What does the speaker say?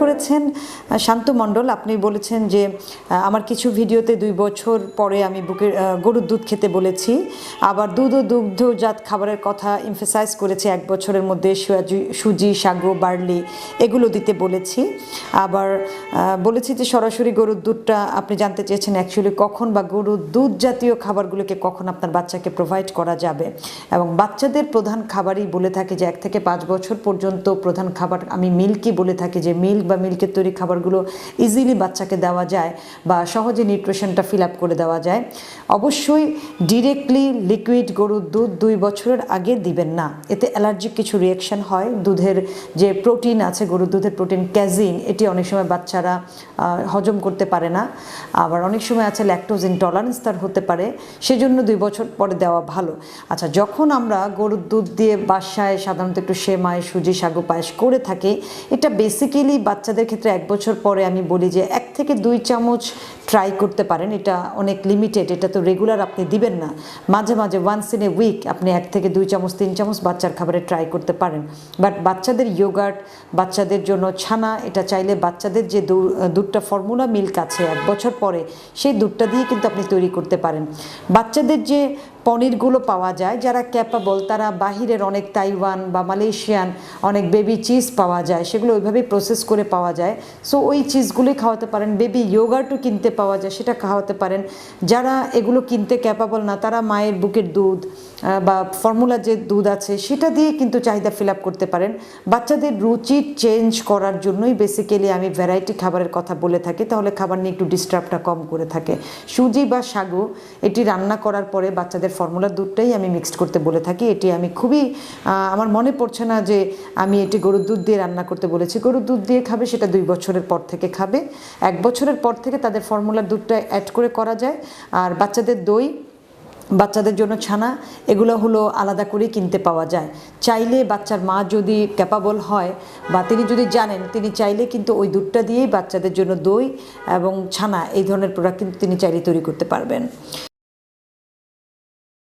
করেছেন শান্ত মণ্ডল। আপনি বলেছেন যে আমার কিছু ভিডিওতে দুই বছর পরে আমি বুকের গরুর দুধ খেতে বলেছি। আবার দুধ ও দুগ্ধজাত খাবারের কথা ইমফেসাইজ করেছে এক বছরের মধ্যে সুজি সাগু বার্লি এগুলো দিতে বলেছি। আবার বলেছি যে সরাসরি গরুর দুধটা আপনি জানতে চেয়েছেন অ্যাকচুয়ালি কখন বা গরুর দুধ জাতীয় খাবারগুলোকে কখন আপনার বাচ্চাকে প্রোভাইড করা যাবে। এবং বাচ্চাদের প্রধান খাবারই বলে থাকে যে, এক থেকে পাঁচ বছর পর্যন্ত প্রধান খাবার আমি মিল্কি বলে থাকি যে মিল্ক বা মিল্কের তৈরি খাবারগুলো ইজিলি বাচ্চাকে দেওয়া যায় বা সহজে নিউট্রিশনটা ফিল আপ করে দেওয়া যায়। অবশ্যই ডিরেক্টলি লিকুইড গরুর দুধ দুই বছরের আগে দিবেন না। এতে অ্যালার্জিক কিছু রিয়াকশন হয়। দুধের যে প্রোটিন আছে, গরুর দুধের প্রোটিন ক্যাজিন এটি অনেক সময় বাচ্চারা হজম করতে পারে না। আবার অনেক সময় আছে ল্যাকটোজ ইনটলারেন্স তার হতে পারে। সেজন্য দুই বছর পরে দেওয়া ভালো। আচ্ছা যখন আমরা গরুর দুধ দিয়ে বাসায় সাধারণত একটু সেমাই, সুজি সাগু পায়েস করে থাকি, এটা বেসিক্যালি বাচ্চাদের ক্ষেত্রে এক বছর পরে আমি বলি যে এক থেকে দুই চামচ ট্রাই করতে পারেন। এটা অনেক লিমিটেড এটা তো রেগুলার আপনি দিবেন না। মাঝে মাঝে ওয়ান্স ইন এ উইক আপনি এক থেকে দুই চামচ, তিন চামচ বাচ্চার খাবারে ট্রাই করতে পারেন। বাট বাচ্চাদের ইয়োগার্ট বাচ্চাদের জন্য ছানা, এটা চাইলে বাচ্চাদের যে দুধটা ফর্মুলা মিল্ক আছে, এক বছর পরে সেই দুধটা দিয়ে কিন্তু আপনি তৈরি করতে পারেন। বাচ্চাদের যে পনিরগুলো পাওয়া যায়, যারা ক্যাপাবল তারা বাহিরের অনেক তাইওয়ান বা মালয়েশিয়ান অনেক বেবি চিজ পাওয়া যায়, সেগুলো ওইভাবেই প্রসেস করে পাওয়া যায়। সো ওই চিজগুলোই খাওয়াতে পারেন বেবি ইয়োগার্টও কিনতে পাওয়া যায়, সেটা খাওয়াতে পারেন। যারা এগুলো কিনতে ক্যাপাবল না, তারা মায়ের বুকের দুধ বা ফর্মুলা যে দুধ আছে, সেটা দিয়ে কিন্তু চাহিদা ফিল আপ করতে পারেন। বাচ্চাদের রুচি চেঞ্জ করার জন্যই বেসিক্যালি আমি ভ্যারাইটি খাবারের কথা বলে থাকি, তাহলে খাবার নিয়ে একটু ডিস্টার্বটা কম করে থাকে। সুজি বা সাগু, এটি রান্না করার পরে বাচ্চাদের ফর্মুলার দুধটাই আমি মিক্সড করতে বলে থাকি। এটি আমি খুবই আমার মনে পড়ছে না যে আমি এটি গরুর দুধ দিয়ে রান্না করতে বলেছি। গরুর দুধ দিয়ে খাবে, সেটা দুই বছরের পর থেকে খাবে। এক বছরের পর থেকে তাদের ফর্মুলার দুধটা অ্যাড করে করা যায়। আর বাচ্চাদের দই, বাচ্চাদের জন্য ছানা, এগুলো হলো আলাদা করে কিনতে পাওয়া যায়। চাইলে বাচ্চার মা যদি ক্যাপাবল হয়, বা তিনি যদি জানেন, তিনি চাইলে কিন্তু ওই দুধটা দিয়েই বাচ্চাদের জন্য দই এবং ছানা, এই ধরনের প্রোডাক্ট কিন্তু তিনি চাইলে তৈরি করতে পারবেন।